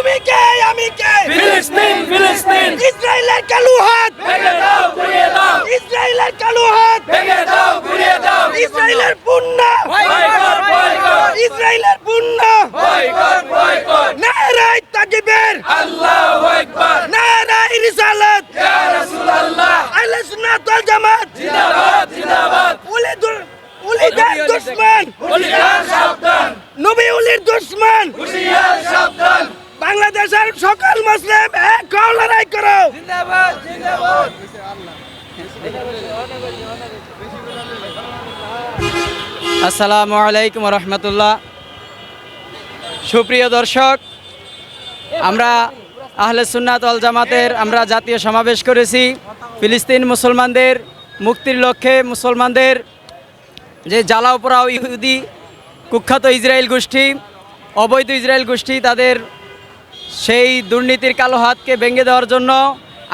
তুমি কে? আমি কে? ফিলিস্তিন ফিলিস্তিন। ইসরায়েলের কালু হাত। ভেঙে দাও গুড়িয়ে দাও। ইসরায়েলের কালু হাত। ভেঙে দাও গুড়িয়ে দাও। ইসরায়েলের পুণ্য। বয়কট বয়কট ইসরায়েলের পুণ্য। বয়কট বয়কট নারায় তাকবীর। আল্লাহু আকবার। নারায় রিসালাত। ইয়া রাসূলুল্লাহ। আহলে সুন্নাত ওয়াল জামাত। জিন্দাবাদ জিন্দাবাদ। উলি দুর উলিদের দুশমন। হুলিয়ার সকল মুসলিম এক লড়াই করো। আসসালামু আলাইকুম রহমতুল্লাহ। সুপ্রিয় দর্শক, আমরা আহলে সুন্নাত অল জামাতের আমরা জাতীয় সমাবেশ করেছি। ফিলিস্তিন মুসলমানদের মুক্তির লক্ষ্যে মুসলমানদের যে জ্বালাও পোড়াও ইহুদি কুখ্যাত ইসরায়েল গোষ্ঠী, অবৈধ ইসরায়েল গোষ্ঠী, তাদের সেই দুর্নীতির কালো হাতকে ভেঙে দেওয়ার জন্য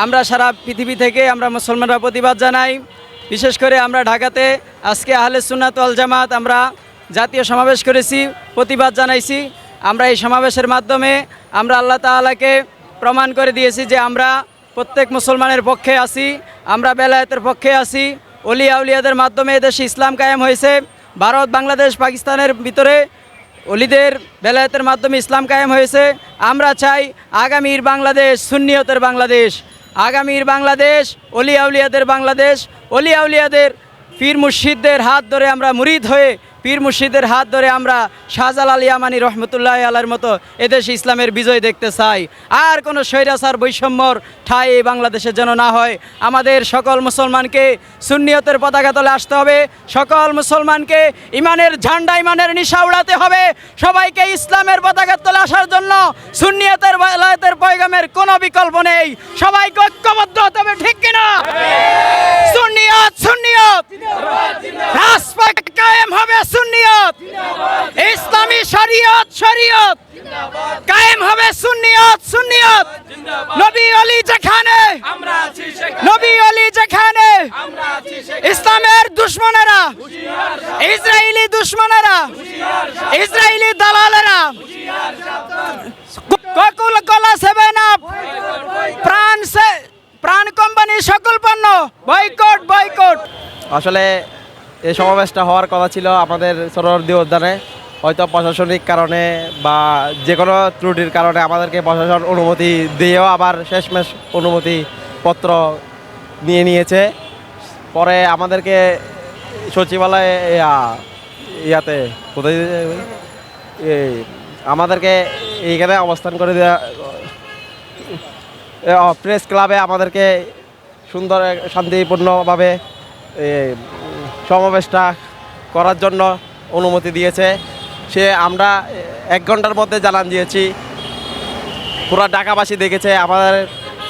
আমরা সারা পৃথিবী থেকে আমরা মুসলমানরা প্রতিবাদ জানাই। বিশেষ করে আমরা ঢাকাতে আজকে আহলে সুন্নাত আল জামাত আমরা জাতীয় সমাবেশ করেছি, প্রতিবাদ জানাইছি। আমরা এই সমাবেশের মাধ্যমে আমরা আল্লাহ তাআলাকে প্রমাণ করে দিয়েছি যে আমরা প্রত্যেক মুসলমানের পক্ষে আছি, আমরা বেলায়েতের পক্ষে আছি। অলি আউলিয়াদের মাধ্যমে এদেশে ইসলাম কায়েম হয়েছে। ভারত, বাংলাদেশ, পাকিস্তানের ভিতরে অলিদের বেলায়তের মাধ্যমে ইসলাম কায়েম হয়েছে। আমরা চাই আগামীর বাংলাদেশ, সুন্নিয়তের বাংলাদেশ। আগামীর বাংলাদেশ, অলি আউলিয়াদের বাংলাদেশ। অলি আউলিয়াদের পীর মুর্শিদদের হাত ধরে আমরা মুরিদ হয়ে পীর মুর্শিদের হাত ধরে আমরা শাহজাল আলী ইয়ামানি রহমতুল্লাহ আলার মতো এদেশে ইসলামের বিজয় দেখতে চাই। আর কোনো স্বৈরাচার বৈষম্যর ঠাই এই বাংলাদেশে যেন না হয়। আমাদের সকল মুসলমানকে সুন্নিয়তের পতাকা তলে আসতে হবে। সকল মুসলমানকে ইমানের ঝান্ডা ইমানের নিশা উড়াতে হবে। সবাইকে ইসলামের পতাকা তলে আসার জন্য সুন্নিয়তের বেলায়েতের পয়গামের কোনো বিকল্প নেই। সবাইকে ঐক্যবদ্ধ হতে হবে ঠিক কিনা? সুন্নিয়ত সুন্নিয়ত রাজপথ কায়েম হবে সুন্নিয়ত ইসলামী শরীয়ত শরীয়ত। কায়েম হবে সুন্নিয়ত সুন্নিয়ত। নবী অলি যেখানে আমরা নবী অলি যেখানে আমরা আছি সেখানে। ইসলামের দুশ্মনেরা ইসরায়েলি দুশ্মনেরা ইসরায়েলি দালালেরা। ককুল কলা সেভেন আপ। প্রাণ সে প্রাণ কোম্পানি সকল পণ্য। Boycott boycott. আসলে এই সমাবেশটা হওয়ার কথা ছিল আমাদের সরোবরদী উদ্যানে। হয়তো প্রশাসনিক কারণে বা যে কোনো ত্রুটির কারণে আমাদেরকে প্রশাসন অনুমতি দিয়েও আবার শেষমেশ অনুমতি পত্র নিয়ে নিয়েছে। পরে আমাদেরকে সচিবালয়ে, ইয়া- ইয়াতে কোথায় আমাদেরকে এইখানে অবস্থান করে দেওয়া প্রেস ক্লাবে আমাদেরকে সুন্দর, শান্তিপূর্ণভাবে সমাবেশটা করার জন্য অনুমতি দিয়েছে। সে আমরা এক ঘণ্টার মধ্যে জানান দিয়েছি। পুরো ঢাকাবাসী দেখেছে, আমাদের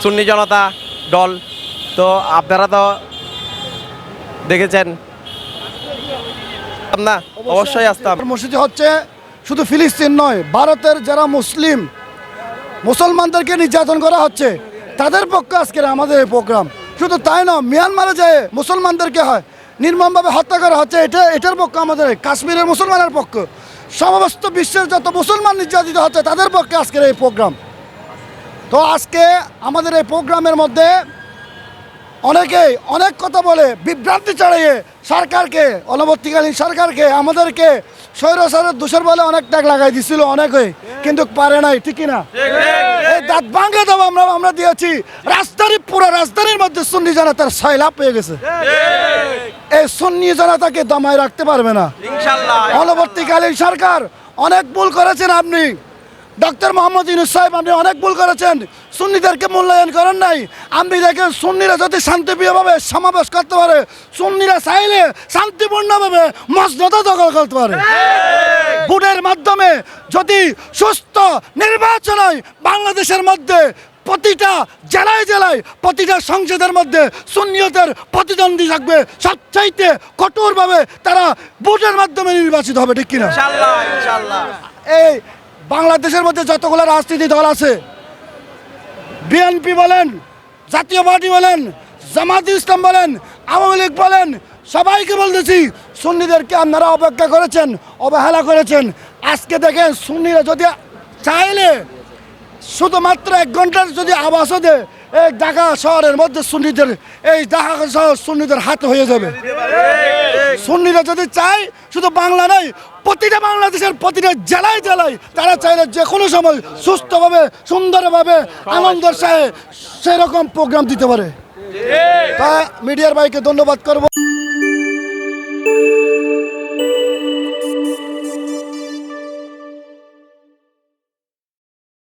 সুন্নি জনতা দল। তো আপনারা তো দেখেছেন। না, অবশ্যই আসতাম। মসজিদ হচ্ছে শুধু ফিলিস্তিন নয়, ভারতের যারা মুসলিম, মুসলমানদেরকে নির্যাতন করা হচ্ছে, তাদের পক্ষে আজকের আমাদের এই প্রোগ্রাম। শুধু তাই নয়, মিয়ানমারে যায় মুসলমানদেরকে হয়, নির্মমভাবে হত্যা করা হচ্ছে, এটা এটার পক্ষে আমাদের, কাশ্মীরের মুসলমানের পক্ষ। সমস্ত বিশ্বের যত মুসলমান নির্যাতিত হচ্ছে, তাদের পক্ষে আজকের এই প্রোগ্রাম। তো আজকে আমাদের এই প্রোগ্রামের মধ্যে অনেকেই অনেক কথা বলে বিভ্রান্তি চড়াইয়ে সরকারকে, অনুবর্তীকালীন সরকারকে, আমাদেরকে স্বৈর স্বৈরসারের দোষের বলে অনেক ট্যাগ লাগাই দিছিল অনেকেই কিন্তু পারে নাই, ঠিকই না? এই দাঁত ভাঙে দেবো আমরা আমরা দিয়েছি। রাজধানী, পুরো রাজধানীর মধ্যে সুন্নি জনতার সয়লাভ পেয়ে গেছে। এই সুন্নি জনতাকে দমায় রাখতে পারবে না। অনুবর্তীকালীন সরকার অনেক ভুল করেছেন আপনি। ডক্টর মোহাম্মদ ইউনুস সাহেব আপনি অনেক ভুল করেছেন। সুন্নিদেরকে মূল্যায়ন করেন নাই। আপনি দেখেন সুন্নিরা যদি শান্তিপ্রিয়ভাবে সমাবেশ করতে পারে সুন্নিরা চাইলে শান্তিপূর্ণভাবে মসনদও দখল করতে পারে। ভোটের মাধ্যমে যদি সুস্থ নির্বাচন হয় বাংলাদেশের মধ্যে প্রতিটা জেলায় জেলায় প্রতিটা সংসদের মধ্যে সুন্নিয়তের প্রতিদ্বন্দ্বী থাকবে। সবচাইতে কঠোরভাবে তারা ভোটের মাধ্যমে নির্বাচিত হবে ঠিক কিনা? এই বাংলাদেশের মধ্যে যতগুলো রাজনীতি দল আছে বিএনপি বলেন জাতীয় পার্টি বলেন জামাত ইসলাম বলেন আওয়ামী লীগ বলেন সবাইকে বলতেছি সুন্নিদেরকে আপনারা অপেক্ষা করেছেন অবহেলা করেছেন। আজকে দেখেন সুন্নিরা যদি চাইলে শুধুমাত্র এক ঘণ্টার যদি আবাসও দেয় এই ঢাকা শহরের মধ্যে সুন্নিদের, এই ঢাকা শহর সুন্নিদের হাতে হয়ে যাবে। সুন্নিরা যদি চায়, শুধু বাংলা নয় প্রতিটা বাংলাদেশের প্রতিটা জেলায় জেলায় তারা চাইলে যে কোনো সময় সুস্থভাবে, সুন্দরভাবে আনন্দের সাথে সেরকম প্রোগ্রাম দিতে পারে। তা মিডিয়ার ভাইকে ধন্যবাদ করব।